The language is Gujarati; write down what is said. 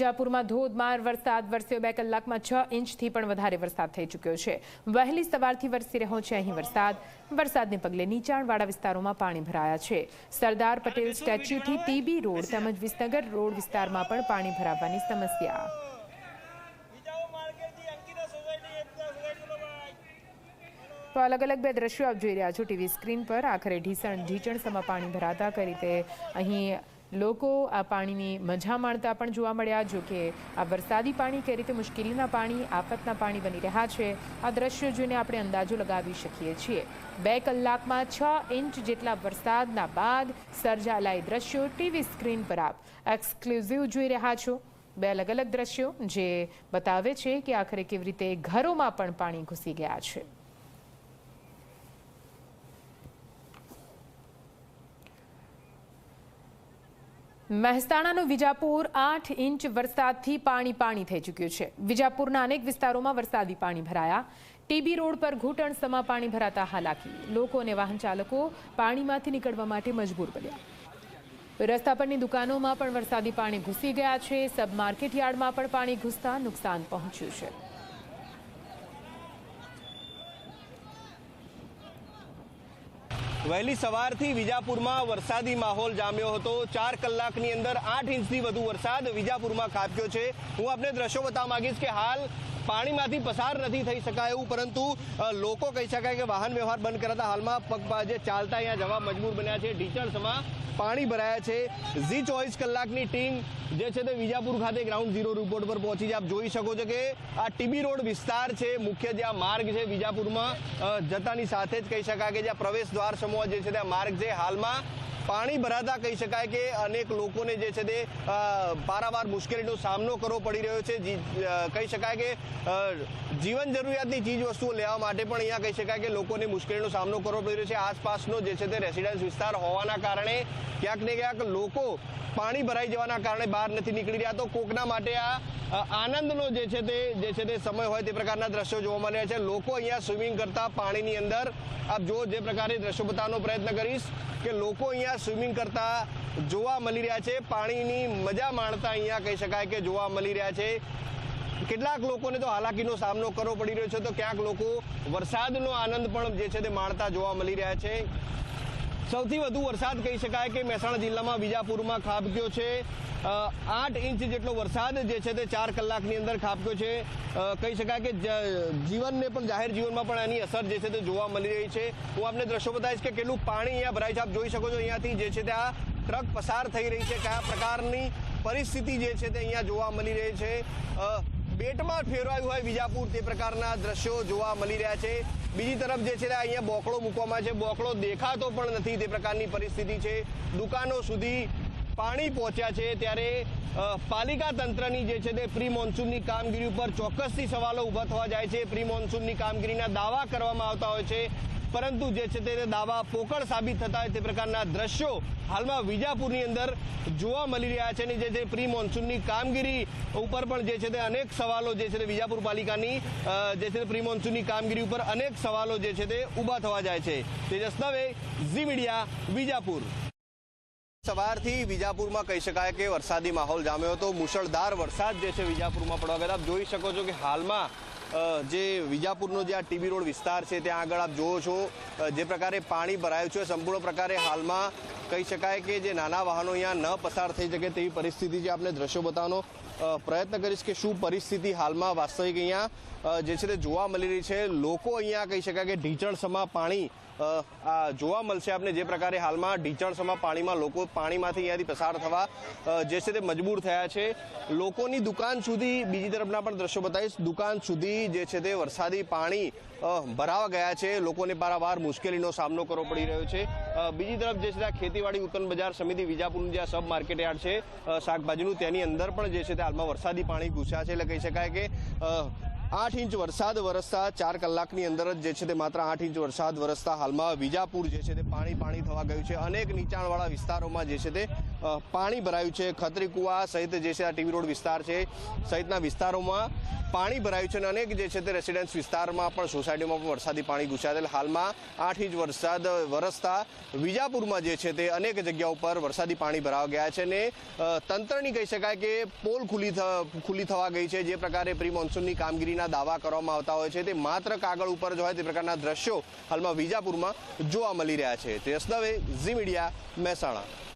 વિજાપુરમાં ધોધમાર વરસાદ વરસ્યો. બે કલાકમાં છ ઇંચથી પણ વધારે વરસાદ થઈ ચૂક્યો છે. વહેલી સવારથી વરસી રહ્યો છે અહીં વરસાદ. વરસાદને પગલે નીચાણવાળા વિસ્તારોમાં પાણી ભરાયા છે. સરદાર પટેલ સ્ટેચ્યુથી ટીબી રોડ તેમજ વિસનગર રોડ વિસ્તારમાં પણ પાણી ભરાવાની સમસ્યા. તો અલગ અલગ બે દ્રશ્યો આપ જોઈ રહ્યા છો. ટીવી સ્ક્રીન પર આખરે ઢીસણ ઢીચણ સમા પાણી ભરાતા. કઈ રીતે અહીં લોકો આ પાણીની મજા માણતા પણ જોવા મળ્યા, જો કે આ વરસાદી પાણી કઈ રીતે મુશ્કેલીના પાણી, આફતના પાણી બની રહ્યા છે. આ દ્રશ્યો જોઈને આપણે અંદાજો લગાવી શકીએ છીએ. બે કલાકમાં છ ઇંચ જેટલા વરસાદના બાદ સર્જાયેલા એ દ્રશ્યો ટીવી સ્ક્રીન પર આપ એક્સક્લુઝિવ જોઈ રહ્યા છો. બે અલગ અલગ દ્રશ્યો જે બતાવે છે કે આખરે કેવી રીતે ઘરોમાં પણ પાણી ઘૂસી ગયા છે. મહેસાણાનું વિજાપુર આઠ ઇંચ વરસાદથી પાણી પાણી થઈ ચૂક્યું છે. વિજાપુરના અનેક વિસ્તારોમાં વરસાદી પાણી ભરાયા. ટીબી રોડ પર ઘૂંટણ સમા પાણી ભરાતા હાલાકી. લોકો અને વાહન ચાલકો પાણીમાંથી નીકળવા માટે મજબૂર બન્યા. રસ્તા પરની દુકાનોમાં પણ વરસાદી પાણી ઘૂસી ગયા છે. સબ માર્કેટ યાર્ડમાં પણ પાણી ઘૂસતા નુકસાન પહોંચ્યું છે. વહેલી સવારથી વિજાપુરમાં વરસાદી માહોલ જામ્યો હતો. ચાર કલાકની અંદર આઠ ઇંચથી વધુ વરસાદ વિજાપુરમાં ખાબક્યો છે. હું આપને દ્રશ્યો બતાવવા માંગીશ કે હાલ પાણીમાંથી પસાર નથી થઈ શકાય એવું, પરંતુ લોકો કહી શકાય કે વાહન વ્યવહાર બંધ કરાતા હાલમાં પગપાજે ચાલતા અહીંયા જવા મજબૂર બન્યા છે. ઢીચણસમાં પાણી ભરાયા છે. ઝી ચોવીસ કલાકની ટીમ જે છે તે વિજાપુર ખાતે ગ્રાઉન્ડ ઝીરો રિપોર્ટ પર પહોંચી છે. આપ જોઈ શકો છો કે આ ટીબી રોડ વિસ્તાર છે. મુખ્ય જે આ માર્ગ છે વિજાપુરમાં જતાની સાથે જ કહી શકાય કે જ્યાં પ્રવેશ દ્વાર સમૂહ જે છે તે માર્ગ જે હાલમાં પાણી ભરાતા કહી શકાય કે અનેક લોકોને જે છે તે પારાવાર મુશ્કેલીનો સામનો કરવો પડી રહ્યો છે. કહી શકાય કે જીવન જરૂરિયાતની ચીજ વસ્તુઓ લેવા માટે પણ અહીંયા કહી શકાય કે લોકોને મુશ્કેલીનો સામનો કરવો પડી રહ્યો છે. આસપાસનો જે છે તે રેસિડેન્સ વિસ્તાર હોવાના કારણે ક્યાંક ને ક્યાંક લોકો પાણી ભરાઈ જવાના કારણે બહાર નથી નીકળી રહ્યા. તો કોકના માટે આ આનંદનો જે છે તે, જે છે તે સમય હોય તે પ્રકારના દ્રશ્યો જોવા મળ્યા છે. લોકો અહીંયા સ્વિમિંગ કરતા પાણીની અંદર. આપ જો જે પ્રકારે દ્રશ્યો બતાવવાનો પ્રયત્ન કરીશ કે લોકો અહીંયા સ્વિમિંગ કરતા જોવા મળી રહ્યા છે. પાણીની મજા માણતા અહીંયા કહી શકાય કે જોવા મળી રહ્યા છે. કેટલાક લોકોને તો હાલાકીનો સામનો કરવો પડી રહ્યો છે. તો ક્યાંક લોકો વરસાદનો આનંદ પણ જે છે તે માણતા જોવા મળી રહ્યા છે. સૌથી વધુ વરસાદ કહી શકાય કે મહેસાણા જિલ્લામાં વિજાપુરમાં ખાબક્યો છે. આઠ ઇંચ જેટલો વરસાદ જે છે તે ચાર કલાકની અંદર ખાબક્યો છે. કહી શકાય કે જીવનને પણ, જાહેર જીવનમાં પણ એની અસર જે છે તે જોવા મળી રહી છે. હું આપને દ્રશ્યો બતાવીશ કે કેટલું પાણી અહીંયા ભરાય છે. આપ જોઈ શકો છો અહીંયાથી જે છે તે આ ટ્રક પસાર થઈ રહી છે. કયા પ્રકારની પરિસ્થિતિ જે છે તે અહીંયા જોવા મળી રહી છે. બેટમાં ફેરવાયું હોય વિજાપુર તે પ્રકારના દ્રશ્યો જોવા મળી રહ્યા છે. બીજી તરફ જે છે અહીંયા બોકડો મૂકવામાં છે. બોકડો દેખાતો પણ નથી તે પ્રકારની પરિસ્થિતિ છે. દુકાનો સુધી પાણી પહોંચ્યા છે ત્યારે પાલિકા તંત્રની જે છે તે પ્રી મોન્સૂનની કામગીરી ઉપર ચોક્કસથી સવાલો ઊભા થવા જાય છે. પ્રી મોન્સૂનની કામગીરીના દાવા કરવામાં આવતા હોય છે. પરંતુ જે છે તે દાવા પોકળ સાબિત થતા હોય તે પ્રકારના દ્રશ્યો હાલમાં વિજાપુરની અંદર જોવા મળી રહ્યા છે અને જે છે પ્રી મોન્સૂનની કામગીરી ઉપર પણ જે છે તે અનેક સવાલો જે છે તે વિજાપુર પાલિકાની જે છે પ્રી મોન્સૂનની કામગીરી ઉપર અનેક સવાલો જે છે તે ઊભા થવા જાય છે. Tejas Dave, Zee media, Vijapur. સવારથી વિજાપુરમાં કહી શકાય કે વરસાદી માહોલ જામ્યો હતો. મુશળધાર વરસાદ જે છે વિજાપુરમાં પડવા ગયા જોઈ શકો છો કે હાલમાં જે વિજાપુરનો જે આ ટીબી રોડ વિસ્તાર છે, ત્યાં આગળ આપ જુઓ છો જે પ્રકારે પાણી ભરાયું છે, સંપૂર્ણ પ્રકારે હાલમાં કહી શકાય કે જે નાના વાહનો અહીંયા ન પસાર થઈ શકે તેવી પરિસ્થિતિ છે આપણે દ્રશ્યો બતાવવાનો પ્રયત્ન કરીશ કે શું પરિસ્થિતિ હાલમાં વાસ્તવિક અહીંયા જે છે તે જોવા મળી રહી છે. લોકો અહીંયા કહી શકાય કે ઢીંચણસમાં પાણી જોવા મળશે આપને જે પ્રકારે હાલમાં ઢીચણસમાં પાણીમાં લોકો પાણીમાંથી અહીંયાથી પસાર થવા જે છે તે મજબૂર થયા છે. લોકોની દુકાન સુધી, બીજી તરફના પણ દ્રશ્યો બતાવીશ. દુકાન સુધી જે છે તે વરસાદી પાણી ભરાવા ગયા છે. લોકોને પારાવાર મુશ્કેલીનો સામનો કરવો પડી રહ્યો છે. બીજી તરફ જે છે આ ખેતીવાડી ઉત્પન્ન બજાર સમિતિ વિજાપુરનું જે સબ માર્કેટ યાર્ડ છે શાકભાજીનું, તેની અંદર પણ જે છે તે હાલમાં વરસાદી પાણી ઘૂસ્યા છે. એટલે કહી શકાય કે આઠ ઇંચ વરસાદ વરસતા ચાર કલાકની અંદર જ જે છે તે માત્ર આઠ ઇંચ વરસાદ વરસતા હાલમાં વિજાપુર જે છે તે પાણી પાણી થવા ગયું છે. અનેક નીચાણવાળા વિસ્તારોમાં જે છે તે પાણી ભરાયું છે. ખત્રી કુવા સહિત જે છે આ ટીવી રોડ વિસ્તાર છે, સહિતના વિસ્તારોમાં પાણી ભરાયું છે અને અનેક જે છે તે રેસિડેન્સ વિસ્તારમાં પણ સોસાયટીમાં પણ વરસાદી પાણી ઘૂસાયેલ. હાલમાં આઠ ઇંચ વરસાદ વરસતા વિજાપુરમાં જે છે તે અનેક જગ્યાઓ ઉપર વરસાદી પાણી ભરાવા ગયા છે અને તંત્રની કહી શકાય કે પોલ ખુલ્લી થ- ખુલ્લી થવા ગઈ છે. જે પ્રકારે પ્રી મોન્સૂનની કામગીરીના દાવા કરવામાં આવતા હોય છે તે માત્ર કાગળ ઉપર જ હોય તે પ્રકારના દ્રશ્યો હાલમાં વિજાપુરમાં જોવા મળી રહ્યા છે. તે દવે ઝી મીડિયા મહેસાણા.